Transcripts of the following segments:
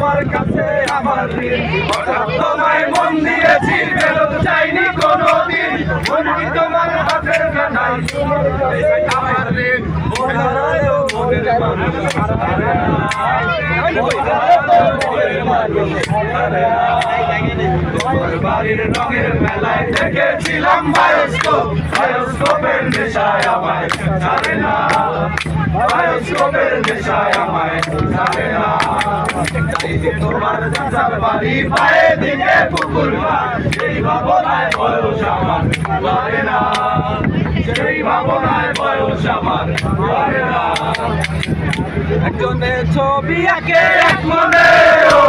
তোমার কাছে আমার ঋণ হঠাৎ তোমায় মন দিয়েছি, ফেরত যাইনি কোনোদিন। বন্ধু তোমার হাতের আমার বাড়ির রঙের মেলায় দেখেছিলাম বায়োস্কোপ। বায়োস্কোপের নেশায় আমায় ছাড়ে না। বায়োস্কোপের নেশায় আমায় ছাড়ে না। তোমার চাচার বাড়ি পায়ে দিকে পুকুর ঘাট, ভাবনায় বয়স আমার পারে না। সেই ভাবনায় বয়স আমার পারে না। একজনের ছবি আঁকে এক মনে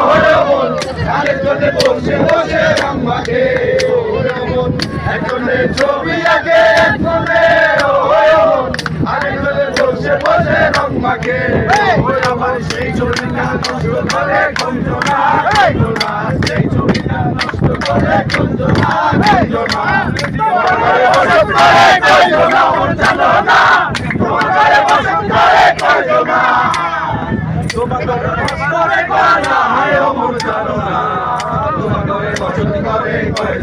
হলো মন আরেকজনে বসে বসে আমাকে মন একজনের ছবি আঁকে এক মনে ও হলো মন আরেকজনে বসে বসে মাখে ওই সেই ছবিটা নষ্ট করে কঞ্জনা সেই ছবিটা নষ্ট করে কঞ্জনা কঞ্জনা মন জানো না তোমার ঘরে বসত করে কঞ্জনা তোমার ঘরে বসত করে কঞ্জনা হায় ও মন জানো না তোমার ঘরে বসত করে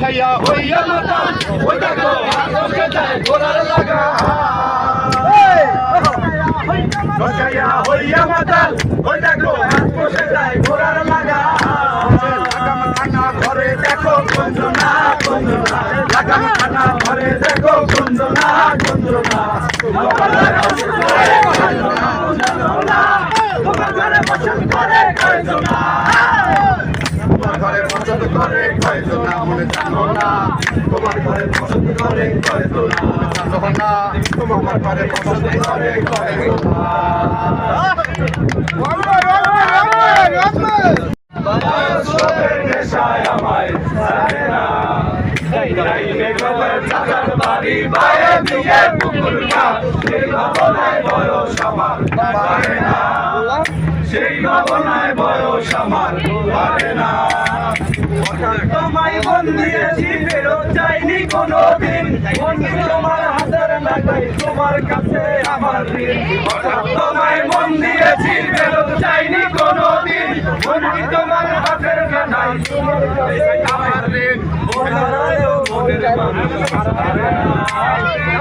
খাইয়া হইয়া মাতা ওই দেখো হাতে যায় ঘোড়ার লাগা। খাইয়া হইয়া মাতা ওই দেখো বসে যায় ঘোড়ার লাগা। খানা ঘরে দেখো কুঞ্জনা কুঞ্জনা তোমার ঘরে বসত করে কুঞ্জনা তোমার ঘরে পছন্দ করে কয়তো না মনে জানো না তোমার ঘরে পছন্দ করে কয়তো মনে জানো না তোমার ঘরে পছন্দ করে কয়তো না বায়োস্কোপের নেশায় আমায় ছাড়ে না ডাইনে গলার চাচার বাড়ি বাইরে দিকে পুকুর সেই ভাবনায় বয়স আমার না তোমায় মন দিয়েছি ফেরত যাইনি কোনোদিন বন্ধু তোমার হাতের লাগাই তোমার কাছে আমার তোমায় মন দিয়েছি ফেরত যাইনি কোনোদিন বন্ধু তোমার হাতের লাগাই তোমার কাছে আমার ঋণ মন মনের মানুষ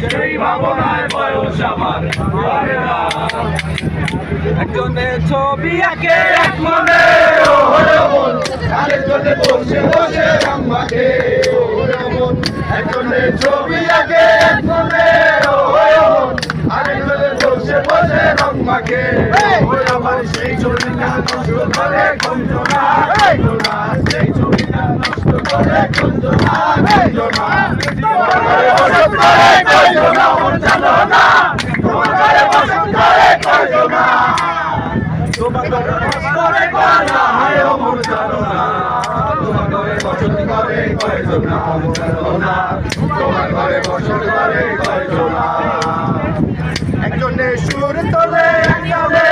সেই ভাবনায় বয়স আমার। পারে না। একজনের ছবি আঁকে, এক মনে। আরেকজনে বসে বসে আমাকে। ও একজনের ছবি আঁকে, এক মন। আরেকজনে বসে বসে রং মাখে। ওই আমার সেই ছবিটা নষ্ট করে কঞ্জনা। কঞ্জনা সেই ছবিটা নষ্ট করে কঞ্জনা। কঞ্জনা করে কঞ্জনা। কঞ্জনা তোমার ঘরে বসত করে কঞ্জনা হায় ও মন জানো না তোমার ঘরে বসত করে কঞ্জনা মন জানো না তোমার ঘরে বসত করে কঞ্জনা একজনে সুর তোলে একজনে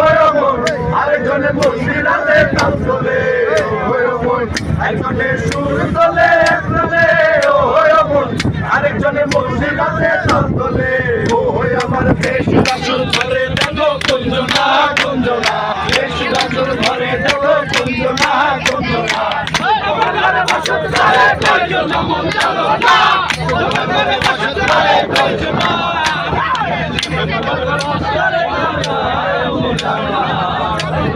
ওই মন আরেকজনে বসি রাতে তাল তোলে ওই মন একজনে সুর তোলে একজনে ওই মন আরেকজনে বসি রাতে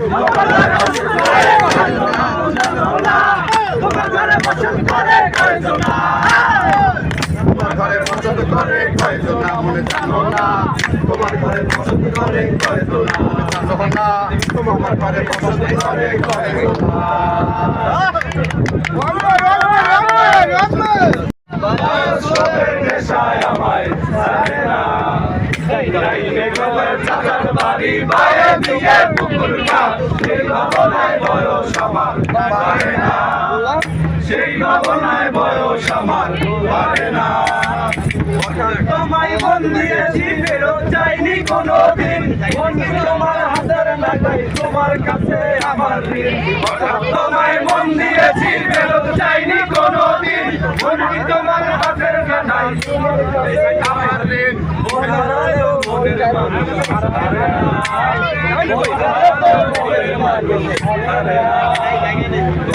তোমার ঘরে পছন্দ করে করে মনে না তোমার ঘরে পছন্দ করে মনে করে নেশায় আমায় গোবর চাচার বাড়ি বাইরে দিয়ে পুকুর না। সেই ভাবনায় বয়স আমার বাড়ে না তোমায় মন দিয়েছি ফেরত যাইনি কোনোদিন বন্ধু, তোমার তোমার কাছে তোমায় মন দিয়েছি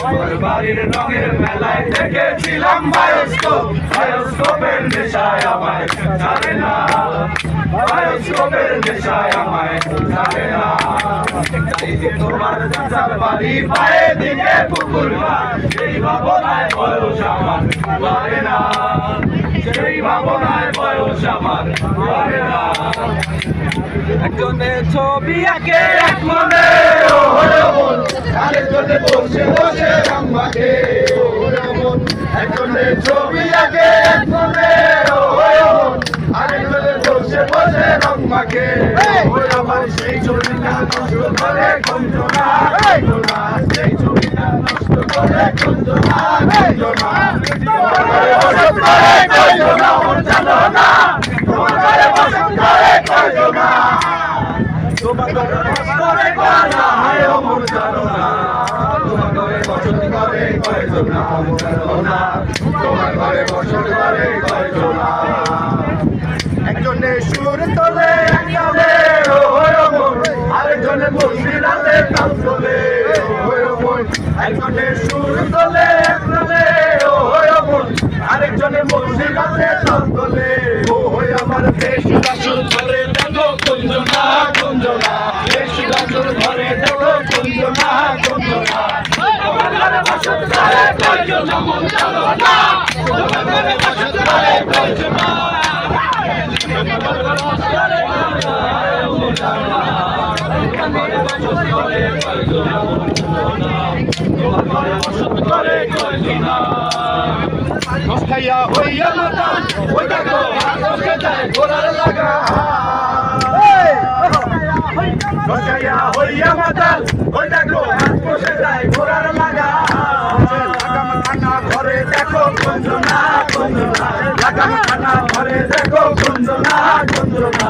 তোমার বাড়ির রঙের মেলায় দেখেছিলাম বায়োস্কোপ। বায়োস্কোপের নেশায় আমায় ছাড়ে না। বায়োস্কোপের নেশায় আমায় ছাড়ে না এই যে তোমার চাচার বাড়ি পায়ে দিকে পুকুর সেই ভাবনায় বয়স আমার পারে না সেই ভাবনায় বয়স আমার পারে না একজনের ছবি আঁকে এক মনে ও বসে বসে একজনের ছবি আঁকে এক বসে বসে রং মাখে। ওই আমার সেই ছবিটা নষ্ট করে কুঞ্জনা। কুঞ্জনা সেই ছবিটা নষ্ট করে কুঞ্জনা। কুঞ্জনা বসত করে কুঞ্জনা। জানো না তোমার বসত করে কুঞ্জনা তোমার ঘরে বসত করে কুঞ্জনা হায় ও মন জানো না তোমার ঘরে বসত করে কুঞ্জনা মন জানো না তোমার ঘরে বসত করে কুঞ্জনা একজনে সুর তোলে একজনে ওই মন আরেকজনে বসি রাতে তাল তোলে ওই মন একজনে সুর তোলে একজনে ওই মন আরেকজনে বসি রাতে তাল তোলে ওই আমার দেশ। গাছুর ঘরে দেখো, কুঞ্জনা কুঞ্জনা। দেশ গাছুর ঘরে দেখো, কুঞ্জনা কুঞ্জনা। তোমার ঘরে কুঞ্জনা কুঞ্জনা খাইয়া হইয়া মাতা, ওই দেখো আকাশে যায় ঘোড়ার লাগা। খাইয়া হইয়া মাতা, ওই দেখো আকাশে যায় ঘোড়ার লাগা। ঘরে দেখো, কুঞ্জনা কুঞ্জনা। ঘরে দেখো, কুঞ্জনা কুঞ্জনা।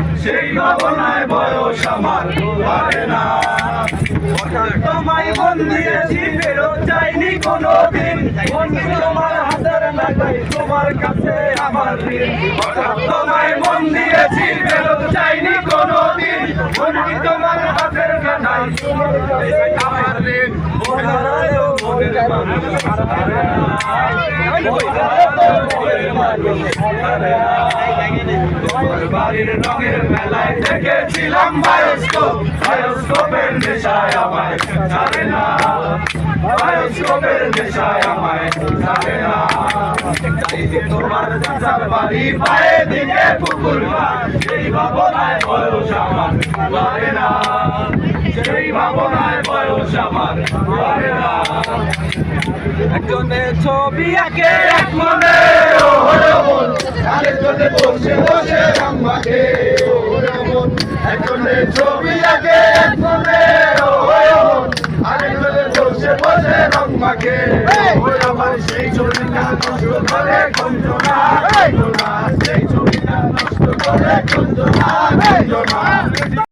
সেই ভাবনায় বয়স আমার বাড়ে না। তোমায় মন দিয়েছি ফেরত যাইনি কোনো দিন বন্ধু তোমার হাতের নাগাই তোমার কাছে আমার দিন তোমায় মন দিয়েছি ফেরত চাইনি কোনোদিন বন্ধু তোমার হাতের নাগাই তোমার কাছে আমার ঋণ বোঝারও মনের মানুষ হারে না। বোঝারও মনের মানুষ হারে না। তোমার বাড়ির রঙের মেলায় দেখেছিলাম বায়োস্কোপ। নেশায় আমায় ছাড়ে না। বায়োস্কোপের নেশায় আমায় ছাড়ে না। তাই তোমার চাচার বাড়ি, পায়ে দিকে পুকুর সেই ভাবনায় বয়স আমার পারে না। সেই ভাবনায় বয়স আমার পারে না। একজনের ছবি আঁকে, এক মনে